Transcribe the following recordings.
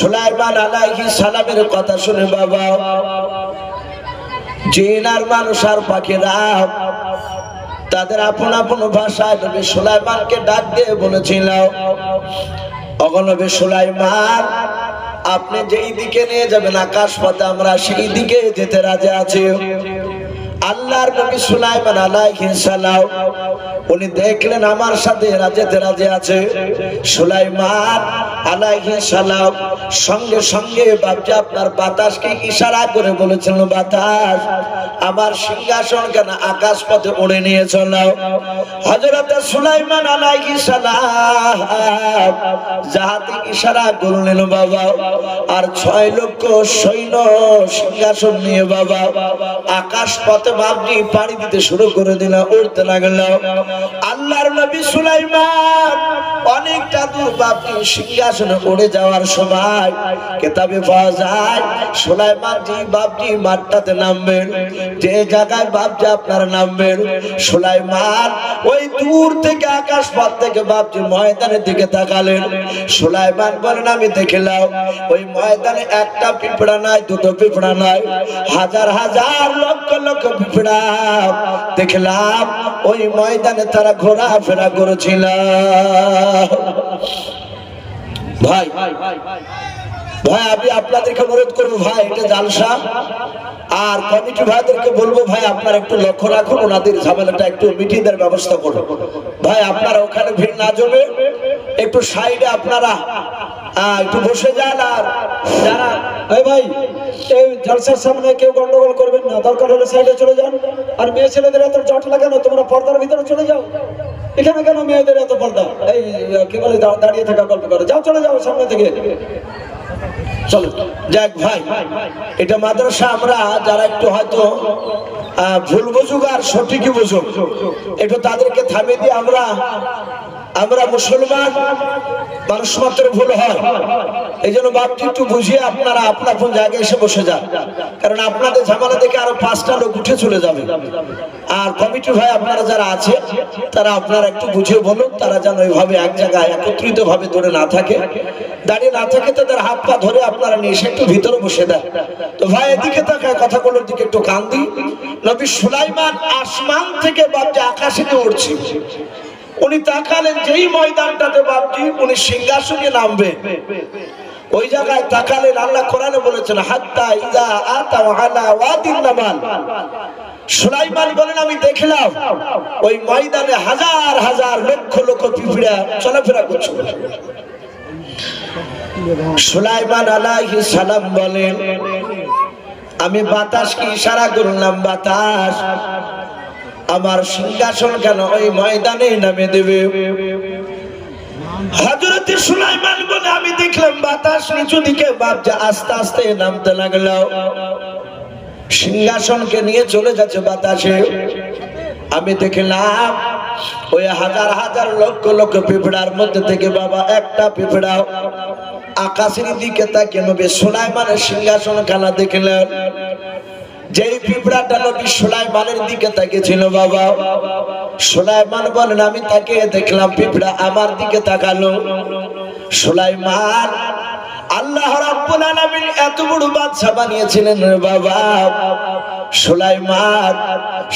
সুলাইমান আলাইহি সালামের কথা শুনে বাবা, জিন আর মানুষ আর পাখিরা, তাদের আপন আপন ভাষায় নবী সুলাইমানকে ডাক দিয়ে বলেছিল অগনবী সুলাইমান, আপনি যেই দিকে নিয়ে যাবেন আকাশ পথে, আমরা সেই দিকে যেতে রাজি আছি। আল্লাহর নবী সুলাইমান আলাইহিস সালাম, উনি দেখলেন আমার সাথে এরা রাজে আছে। সুলাইমান আলাইহিস সালাম সঙ্গে সঙ্গে বাপজি আপনার বাতাসকে ইশারা করে বলেছিল বাতাস, আমার সিংহাসন কেন আকাশ পথে উড়ে নিয়ে চলো হযরত সুলাইমান আলাইহিস সালাম যাহাতে ইশারা করলেন, বাবা, আর ছয় লক্ষ সৈন্য সিংহাসন নিয়ে বাবা আকাশ পথে বাপজি পাড়ি দিতে শুরু করে দিল উঠতে লাগল। আল্লাহর নবী সুলাইমান যাওয়ার সময় কেতাবে পাওয়া যায় মাঠটাতে নামবেন, যে নামবেন ওই দূর থেকে আকাশ থেকে ময়দানের দিকে তাকালেন। সুলাইমান বলেন, আমি দেখলাম ওই ময়দানে একটা পিঁপড়া নাই, দুটো পিঁপড়া নাই, হাজার হাজার লক্ষ লক্ষ পিঁপড়া। দেখলাম ওই ময়দানে তারা ঘোরাফেরা করেছিল। ভাই ভাই, আমি আপনাদেরকে অনুরোধ করব, ভাই, এটা জালসা। আর কমিটি ভাইদেরকে বলব, ভাই, আপনারা একটু লক্ষ্য রাখুন, ওনাদের ঝামেলাটা একটু মিটিয়ে দেওয়ার ব্যবস্থা করুন। ভাই, আপনারা ওখানে ভিড় না জমে একটু সাইডে আপনারা একটু বসে যান, আর যারা, এই ভাই, এই জলসার সামনে কেউ গন্ডগোল করবেন না, দরকার হলে সাইডে চলে যান। আর মেয়ে ছেলেদের এত জট লাগানো তোমরা পর্দার ভিতরে চলে যাও। এখানে কেন মেয়েদের এত পর্দা? এই, কি বলে দাঁড়িয়ে থাকা, গল্প করে। যাও, চলে যাও সামনে থেকে। চলো, যাক, ভাই, এটা মাদ্রাসা আমরা যারা একটু হয়তো ভুল বুঝুক আর সঠিকই বুঝুক, একটু তাদেরকে থামিয়ে দিয়ে আমরা আমরা মুসলমান, মানুষ মাত্র ভুল হয়। এই জন্য বাপটি একটু বুঝিয়ে আপনারা আপনা আপন জায়গায় এসে বসে যান। কারণ আপনাদের ঝামেলা থেকে আরও পাঁচটা লোক উঠে চলে যাবে। আর কমিটি ভাই আপনারা যারা আছে, তারা আপনারা একটু বুঝিয়ে বলুন, তারা যেন ওইভাবে এক জায়গায় একত্রিত ভাবে ধরে না থাকে। দাঁড়িয়ে না থাকে তাদের হাত পা ধরে আপনারা নিয়ে এসে একটু ভিতরে বসে দেন। তো ভাই, এদিকে তাকায় কথাগুলোর দিকে একটু কান দিই নবী সুলাইমান আসমান থেকে বাপজি আকাশে উঠছে। উনি তাকালেন, যেই ময়দানটাতে বাপজি উনি সিংহাসনে নামবে। ওই জায়গায় তাকালেন আল্লাহ কোরআনে বলেছেন, হাত্তা ইজা আতা আলা ওয়াদিন নামাল। সুলাইমান বলেন, আমি দেখলাম ওই ময়দানে হাজার হাজার লক্ষ লক্ষ পিঁপড়া চলাফেরা করছে। সুলাইমান আলাইহিস সালাম বলেন, আমি বাতাসকে ইশারা করলাম, বাতাস। আমার সিংহাসন কেন ওই ময়দানে নামে দেবে? হজরত সুলাইমান বলে, আমি দেখলাম বাতাস নিচু দিকে, বাপজা আস্তে আস্তে নামতে লাগল। সিংহাসনকে নিয়ে চলে যাচ্ছে বাতাসে। আমি দেখলাম ওই হাজার হাজার লক্ষ লক্ষ পিঁপড়ার মধ্যে থেকে বাবা একটা পিঁপড়া আকাশের দিকে তাকে নবী সুলাইমানের সিংহাসন খেলা দেখলেন। যেই পিঁপড়াটা নবী সুলাইমানের দিকে তাকিয়েছিল, বাবা, সুলাইমান বলেন, আমি তাকে দেখলাম পিঁপড়া আমার দিকে তাকালো। সুলাইমান, আল্লাহ রাব্বুল আলামিন এত বড় বাদশা বানিয়েছিলেন বাবা। সুলাইমান,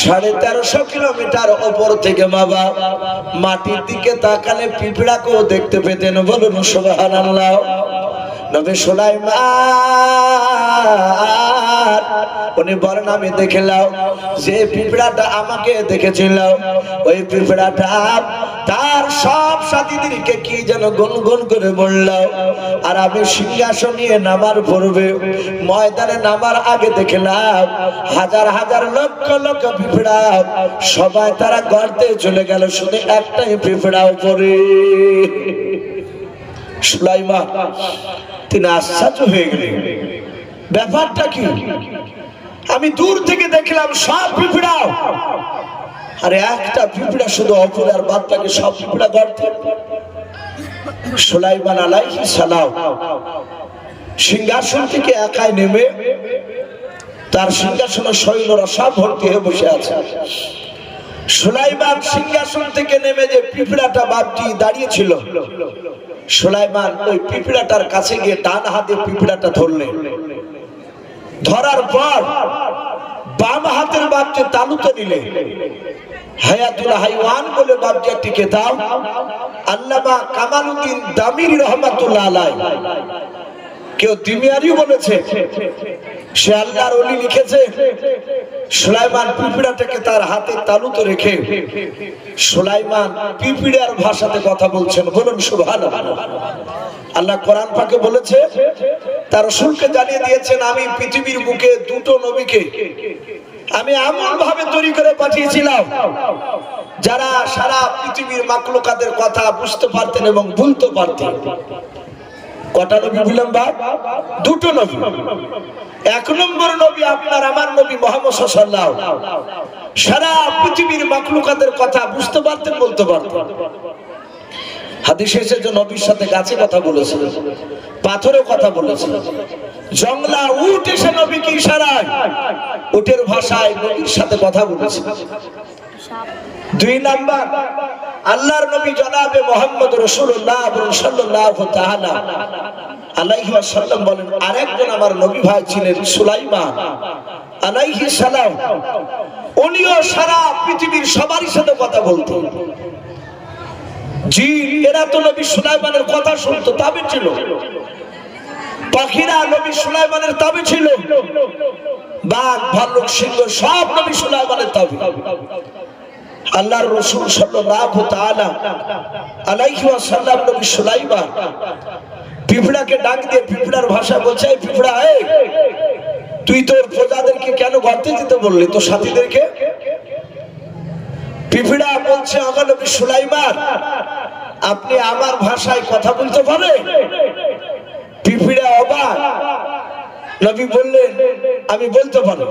সাড়ে তেরোশো কিলোমিটার ওপর থেকে, বাবা, মাটির দিকে তাকালে পিঁপড়াকেও দেখতে পেতেন। বলুন, সুবহানাল্লাহ। নবী সুলাইমান, উনি বলেন, আমি দেখলাম যে পিঁপড়াটা আমাকে দেখেছিল, ওই পিঁপড়াটা তার সব সাথীদেরকে কি যেন গুনগুন করে বলল, আর আমি সিংহাসন নিয়ে নামার পূর্বে ময়দানে নামার আগে দেখলাম হাজার হাজার লক্ষ লক্ষ পিঁপড়া সবাই তারা গর্তে চলে গেল, শুধু একটাই পিঁপড়া উপরে। সুলাইমান তিনি আশ্চর্য হয়ে গেলেন ব্যাপারটা কি? আমি দূর থেকে দেখলাম সব পিঁপড়াও আর একটা পিঁপড়া শুধু অপরে আর সব পিঁপড়া গর্তে। সুলাইমান আলাইহি সালাম সিংহাসন থেকে একাই নেমে তার সিংহাসনের সৈন্যরা সব ভর্তি হয়ে বসে আছে। সুলাইমান সিংহাসন থেকে নেমে যে পিঁপড়াটা বাপটি দাঁড়িয়েছিল, সুলাইমান ওই পিঁপড়াটার কাছে গিয়ে ডান হাতে পিঁপড়াটা ধরলেন ধরার পর বাম হাতের বাপকে তালুতে নিলে। হায়াতুল হাইওয়ান বলে আল্লামা দামির কেউ দিমিয়ারিও বলেছে। সে আল্লাহর অলি লিখেছে, সুলাইমান পিঁপড়াটাকে তার হাতে তালুতে রেখে সুলাইমান পিঁপড়ার ভাষাতে কথা বলছেন। বলুন সুভান আল্লাহ কোরআন পাকে বলেছে, তার রসুলকে জানিয়ে দিয়েছেন, আমি পৃথিবীর বুকে দুটো নবীকে আমি এমন ভাবে তৈরি করে পাঠিয়েছিলাম, যারা সারা পৃথিবীর মাকলুকাদের কথা বুঝতে পারতেন এবং ভুলতে পারতেন। কটা নবী বললাম বাপ? দুটো নবী। এক নম্বর নবী আপনার, আমার নবী মোহাম্মদ সাল্লাল্লাহু সারা পৃথিবীর মাকলুকাদের কথা বুঝতে পারতেন, বলতে পারতেন। নবীর সাথে কথা কথা জংলা উট এসে উটের ভাষায় সাথে কথা দুই নাম্বার আল্লাহর নবী জনাবে মোহাম্মদ রসুল্লাহ সাল্লাল্লাহু তাআলা আলাইহি ওয়াসাল্লাম বলেন, আরেকজন আমার নবী ভাই ছিলেন সুলাইমান আলাইহি সালাম। উনিও সারা পৃথিবীর সবারই সাথে কথা বলতেন। জি, এরা তো নবী সুলাইমানের কথা শুনতো, তাবে ছিল। পাখিরা নবী সুলাইমানের তাবে ছিল। বাঘ, ভাল্লুক, সিংহ সব নবী সুলাইমানের তাবে। আল্লাহর রসুল সাল্লাল্লাহু পিঁপড়াকে ডাক দিয়ে পিঁপড়ার ভাষা বলছে পিঁপড়া তুই তোর প্রজাদেরকে কেন গর্তে দিতে বললি? তোর সাথীদেরকে? পিঁপড়া বলছে, আমার নবী সুলাইমান, আপনি আমার ভাষায় কথা বলতে পারেন? পিঁপড়া অবাক নবী বললেন, আমি বলতে পারি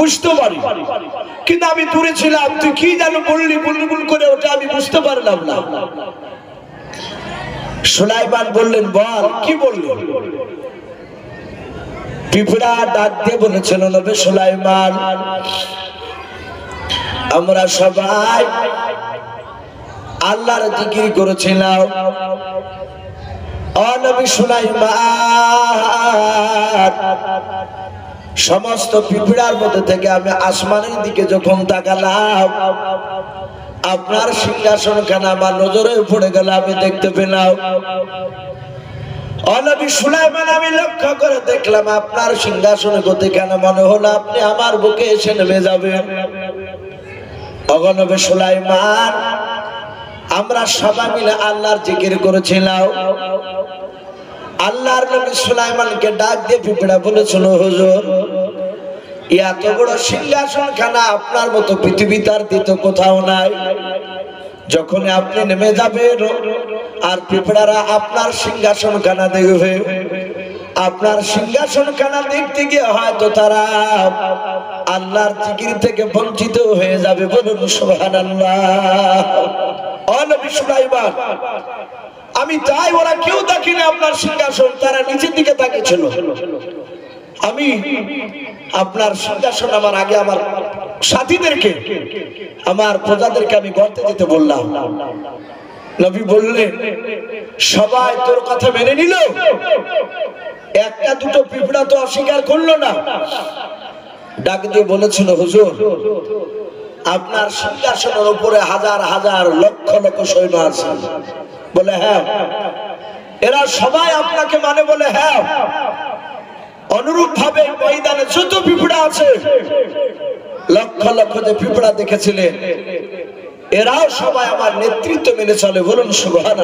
বুঝতে পারি। কিন্তু আমি দূরে ছিলাম, তুই কি জানো বললি, বুলবুল করে ওটা আমি বুঝতে পারলাম না। সুলাইমান বললেন, বল, কি বললি? পিঁপড়া ডাক দিয়ে বলেছিল নবী সুলাইমান, আমরা সবাই আল্লাহর জিকির করেছিলাম। অনবী সুলাইমান। সমস্ত পিঁপড়ার মধ্যে থেকে আমি আসমানের দিকে যখন তাকালাম, আপনার সিংহাসন খানা আমার নজরে পড়ে গেল, আমি দেখতে পেলাম। অনবী সুলাইমান আমি লক্ষ্য করে দেখলাম, আপনার সিংহাসনে গতি কেন মনে হলো? আপনি আমার বুকে এসে নেমে যাবেন। অগনবে সুলাইমান আমরা সবাই মিলে আল্লাহর জিকির করেছিলাম। আল্লাহর নবী সুলাইমানকে ডাক দিয়ে পিঁপড়া বলেছিল, হুজুর, এত বড় সিংহাসন খানা আপনার মতো পৃথিবী তার দ্বিতীয় কোথাও নাই। যখন আপনি নেমে যাবেন আর পিঁপড়ারা আপনার সিংহাসন খানা দেখবে, আপনার সিংহাসন খানা দেখতে গিয়ে হয়তো তারা আল্লাহর জিকির থেকে বঞ্চিত হয়ে যাবে বলুন অনবী সুলাইমান আমি চাই ওরা কেউ দেখিনি আপনার সিংহাসন, তারা নিচের দিকে তাকিয়েছিল। আমি আপনার সিংহাসন আমার আগে আমার সাথীদেরকে, আমার প্রজাদেরকে আমি গর্তে যেতে বললাম। নবী সবাই তোর কথা মেনে নিল? একটা দুটো পিঁপড়া তো অস্বীকার করল না। ডাক দিয়ে বলেছিল, হুজুর আপনার সিংহাসনের উপরে হাজার হাজার লক্ষ লক্ষ সৈন্য আছে। বলে হ্যাঁ। এরা সবাই আপনাকে মানে বলে হ্যাঁ। অনুরূপ ভাবে ময়দানে যত পিঁপড়া আছে, লক্ষ লক্ষ যে পিঁপড়া দেখেছিলেন এরাও সবাই আমার নেতৃত্ব মেনে চলে। বলুন সুবহান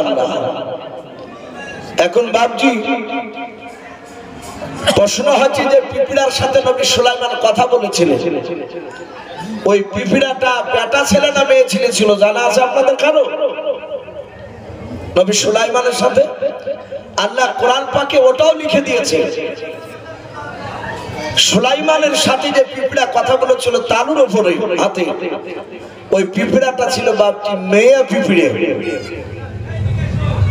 এখন বাবজি প্রশ্ন হচ্ছে যে পিঁপড়ার সাথে নবী সুলাইমান কথা বলেছিলেন। ওই পিঁপড়াটা বেটা ছেলে না মেয়ে ছেলে ছিল, জানা আছে আপনাদের কারও? নবী সুলাইমানের সাথে? আল্লাহ কোরআন পাকে ওটাও লিখে দিয়েছে। সুলাইমানের সাথে যে পিঁপড়া কথা বলেছিল তালুর উপরে হাতে। ওই পিঁপড়াটা ছিল বাপটি মেয়ে পিঁপড়ে।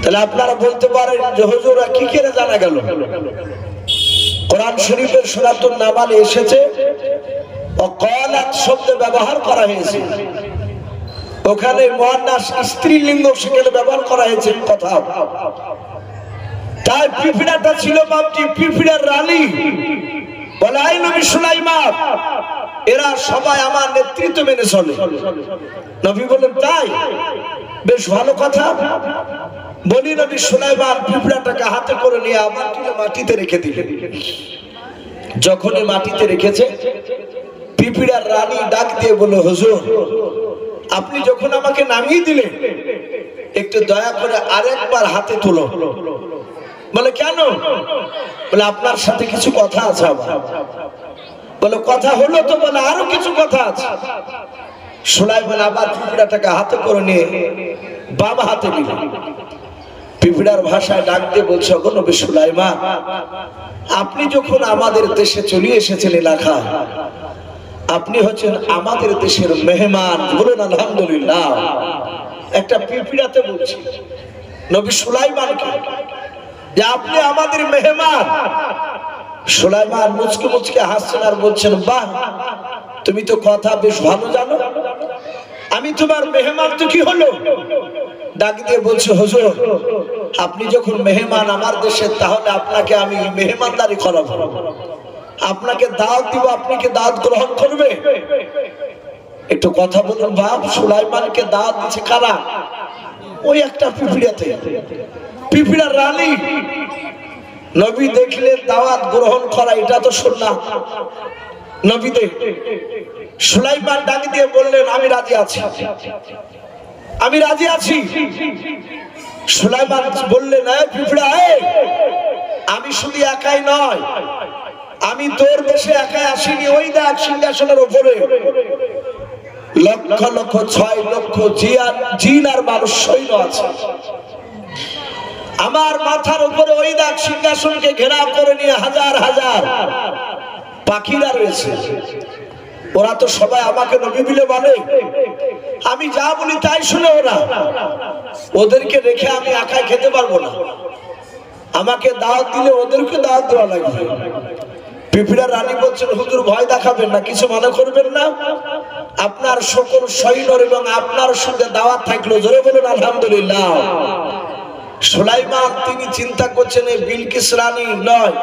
তাহলে আপনারা বলতে পারেন যে হুজুরা কি করে জানা গেল? কোরআন শরীফের সুরাতুন নামালে এসেছে। ও কলাত শব্দ ব্যবহার করা হয়েছে। ওখানে মহান্নাস স্ত্রীলিঙ্গ সেখানে ব্যবহার করা হয়েছে কথা। তাই পিপিড়াটা ছিল বাপটি পিপিড়ার রানী। বলে আই নবী সুলাইমান, এরা সবাই আমার নেতৃত্ব মেনে চলে। নবী বলেন তাই? বেশ ভালো কথা। বলি, নবী সুলাইমান, পিঁপড়াটাকে হাতে করে নিয়ে তুলে মাটিতে রেখে দিলেন। যখনই মাটিতে রেখেছে পিঁপড়ার রানী ডাক দিয়ে বলে হুজুর, আপনি যখন আমাকে নামিয়ে দিলেন, একটু দয়া করে আরেকবার হাতে তুলো। বলে, কেন? বলে, আপনার সাথে কিছু কথা আছে আমার। বলে, কথা হলো তো? বলে, আরও কিছু কথা আছে। সুলাইমান আবার পিঁপড়াটাকে হাতে করে নিয়ে বাবা হাতে নিল। পিঁপড়ার ভাষায় ডাক দিয়ে বলছে নবী সুলাইমান, আপনি যখন আমাদের দেশে চলে এসেছেন এলাকা আপনি হচ্ছেন আমাদের দেশের মেহমান বলুন আলহামদুলিল্লাহ। একটা পিঁপড়াতে বলছি, নবী সুলাইমানকে, যে আপনি আমাদের মেহমান। সুলাইমান মুচকে মুচকে হাসছেন আর বলছেন, বাহ, তুমি তো কথা বেশ ভালো জানো। আমি তোমার মেহমান তো কি হলো? ডাক দিয়ে বলছে, হুজুর, আপনি যখন মেহমান আমার দেশে, তাহলে আপনাকে আমি মেহমানদারি করাবো। আপনাকে দাওয়াত দিব আপনি কি দাওয়াত গ্রহণ করবে। একটু কথা বলুন, বাপ, সুলাইমানকে দাওয়াত দিচ্ছে কারা? ওই একটা পিপিড়াতে। পিপিড়ার রানী। নবী দেখলে দাওয়াত গ্রহণ করা, এটা তো শুনলাম নবী দেখ সুলাইমান ডাক দিয়ে বললেন, আমি রাজি আছি। আমি রাজি আছি। সুলাইমান বললেন "এই পিঁপড়া আমি শুধু একাই নয় আমি তোর দেশে একাই আসিনি, ওই দেখ সিংহাসনের উপরে। লক্ষ লক্ষ ছয় লক্ষ জিন আর মানুষ সৈন্য আছে। আমার মাথার উপরে ওই দেখ সিংহাসনকে ঘেরাও করে নিয়ে হাজার হাজার পাখিরা রয়েছে। ওরা তো সবাই আমাকে নবী বিলে বলে আমি যা বলি তাই শুনে ওরা। ওদেরকে রেখে আমি একাই খেতে পারব না। আমাকে দাওয়াত দিলে ওদেরকে দাওয়াত দেওয়া লাগবে। পিপিড়া রানী বলছেন, হুজুর, ভয় দেখাবেন না, কিছু মনে করবেন না। আপনার সকল সৈন্যর এবং আপনার সঙ্গে দাওয়াত থাকল। জোরে বলুন, আলহামদুলিল্লাহ। সুলাইমান, তিনি চিন্তা করছেন, এই বিলকিস রানী নয়,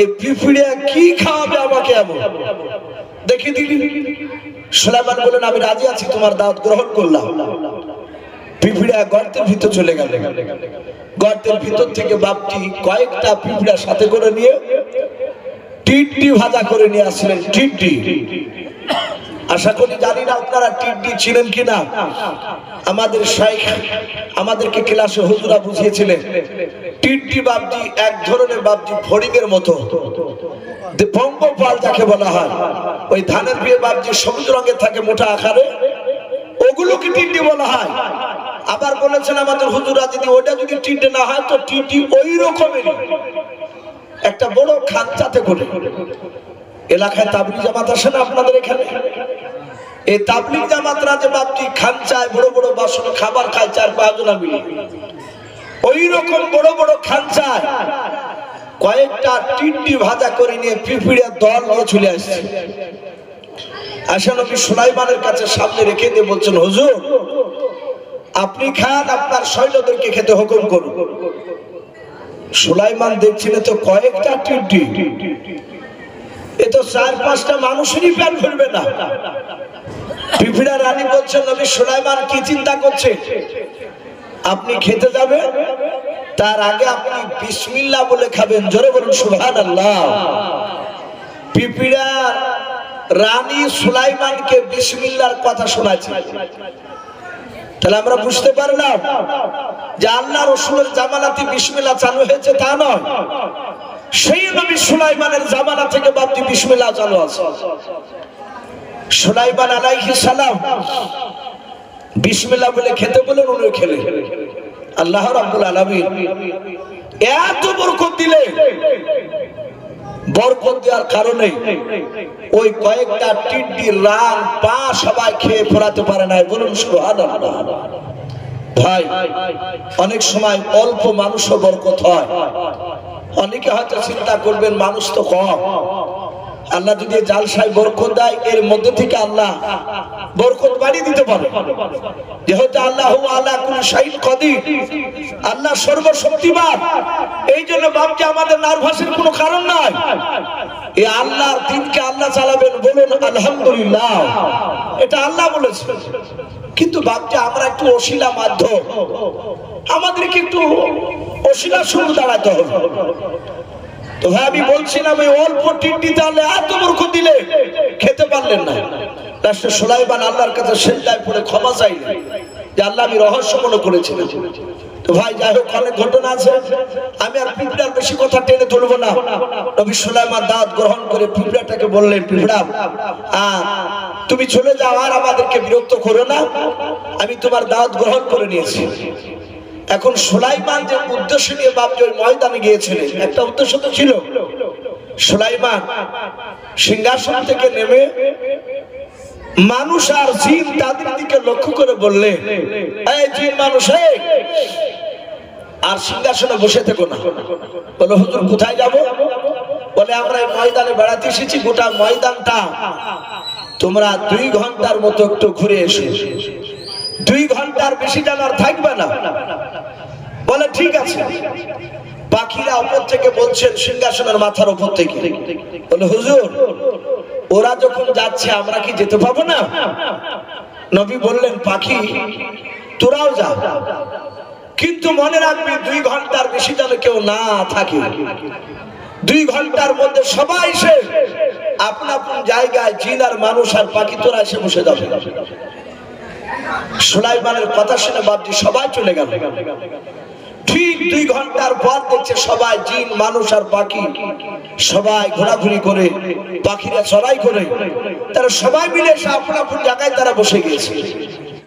এই পিপিড়ে কি খাওয়াবে আমাকে এমন? দেখি দিদি সুলাইমান বলেন আমি রাজি আছি, তোমার দাওয়াত গ্রহণ করলাম। পিঁপড়া গর্তের ভিতর চলে গেল। গর্তের ভিতর থেকে বাপটি কয়েকটা পিঁপড়া সাথে করে নিয়ে টিড্ডি ভাজা করে নিয়ে আসলেন টিড্ডি। আশা করি জানি না আপনারা টিড্ডি ছিলেন কিনা আমাদের শাইখ আমাদেরকে ক্লাসে হুজুরা বুঝিয়েছিলেন, টিড্ডি বাপজি এক ধরনের বাপজি ফড়িংয়ের মতো। পঙ্গপাল যাকে বলা হয়, ওই ধানের বিয়ে বাপজি সবুজ রঙের থাকে মোটা আকারে, ওগুলোকে টিড্ডি বলা হয়। আবার বলেছেন আমাদের হুজুরা, যদি ওটা যদি টিড্ডি না হয়, তো টিড্ডি ওই রকমেরই। একটা বড় খাঁচাতে করে এলাকায় তাবলি জামাত আসে না আপনাদের এখানে? এই তাবলিগ জামাতরা যে বাপটি খাঞ্চায় বড় বড় বাসন, খাবার খায়, চার পাঁচজনা মিলে। ওই রকম বড় বড় খাঞ্চায় কয়েকটা টিড্ডি ভাজা করে নিয়ে পিঁপড়িয়া দল নিয়ে চলে আসছে। আসা নবী সুলাইমানের কাছে সামনে রেখে দিয়ে বলছেন, হুজুর, আপনি খান, আপনার সৈন্যদেরকে খেতে হুকুম করুন। সুলাইমান দেখছিলেন তো কয়েকটা টিড্ডি এ তো চার, পাঁচটা মানুষেরই প্যান করবে না। পিপিড়া রানী বলছেন নবী সুলাইমান কি চিন্তা করছে? আপনি খেতে যাবেন তার আগে আপনি বিসমিল্লা বলে খাবেন। জোরে বলুন সুবহান আল্লাহ পিপিড়া রানী সুলাইমানকে বিসমিল্লার কথা শোনাচ্ছে। তাহলে আমরা বুঝতে পারলাম যে আল্লাহ রসুলের জামানাতে বিসমিল্লাহ চালু হয়েছে তা নয়। সেই নবী সুলাইমানের জামানা থেকে বাপটি বিসমিল্লাহ চালু আছে। সুলাইমান আলাইহি সালাম বিসমিল্লাহ বলে খেতে বলেন উনি খেলে। আল্লাহ রাব্বুল আলামিন এত বরকত দিলে বরকত দেওয়ার কারণে ওই কয়েকটা টিড্ডি রান পা সবাই খেয়ে ফোরাতে পারে না বলুন, সুবহানাল্লাহ। ভাই, অনেক সময় অল্প মানুষও বরকত হয়। অনেকে হয়তো চিন্তা করবেন, মানুষ তো কম। আল্লাহ যদি জালসায় বরকত দেয়, এর মধ্যে থেকে আল্লাহ বরকত বাড়িয়ে দিতে পারে। যেহেতু আল্লাহ আল্লাহ কোন শাহিদ কদির, আল্লাহ সর্বশক্তিমান। এই জন্য বাপকে আমাদের নার্ভাসের কোনো কারণ নাই। এই আল্লাহর দিনকে আল্লাহ চালাবেন বলুন, আলহামদুলিল্লাহ। এটা আল্লাহ বলেছে। কিন্তু বাপকে আমরা একটু অশিলা মাধ্যম, আমাদেরকে একটু অশিলা শুরু দাঁড়াতে হবে। তো ভাই, আমি বলছিলাম, এই অল্প টিন্ডি তাহলে এত মূর্খ দিলে খেতে পারলেন না। রাষ্ট্র সোলাইবান আল্লাহর কাছে সেজদায় পড়ে ক্ষমা চাইলেন। যে আল্লাহ আমি রহস্য মনে করেছিলাম। তো ভাই, যাই হোক, অনেক ঘটনা আছে। আমি আর পিঁপড়ার বেশি কথা টেনে তুলবো না। নবী সুলাইমান দাঁত গ্রহণ করে পিঁপড়াটাকে বললেন, পিঁপড়া তুমি চলে যাও আর আমাদেরকে বিরক্ত করো না। আমি তোমার দাওয়াত গ্রহণ করে নিয়েছি। এখন সুলাইমান যে উদ্দেশ্য নিয়ে বাপজি ওই ময়দানে গিয়েছিলেন, একটা উদ্দেশ্য তো ছিল। সুলাইমান সিংহাসন থেকে নেমে মানুষ আর জিন তাদের দিকে লক্ষ্য করে বললে মানুষ আর সিংহাসনে বসে থেকো না। বলে, হুজুর, কোথায় যাব? বলে, আমরা এই ময়দানে বেড়াতে এসেছি, গোটা ময়দানটা। তোমরা দুই ঘণ্টার মতো একটু ঘুরে এসো। দুই ঘণ্টার বেশি যেন আর থাকবে না। বলে, ঠিক আছে। পাখিরা উপর থেকে বলছেন, সিংহাসনের মাথার উপর থেকে। বলে, হুজুর, ওরা যখন যাচ্ছে, আমরা কি যেতে পাবো না? নবী বললেন, পাখি, তোরাও যা। কিন্তু মনে রাখবি, দুই ঘণ্টার বেশি যেন কেউ না থাকে। দুই ঘণ্টার মধ্যে সবাই এসে আপন আপন জায়গায় জিন আর মানুষ আর পাখি, তোরা এসে বসে যাবে। সুলাইমানের কথা শুনে বাবজি সবাই চলে গেল। ঠিক দুই ঘণ্টার পর দেখছে সবাই জিন, মানুষ আর পাখি। সবাই ঘোরাঘুরি করে, পাখিরা চড়াই করে। তারা সবাই মিলে এসে আপন আপন জায়গায় তারা বসে গিয়েছে।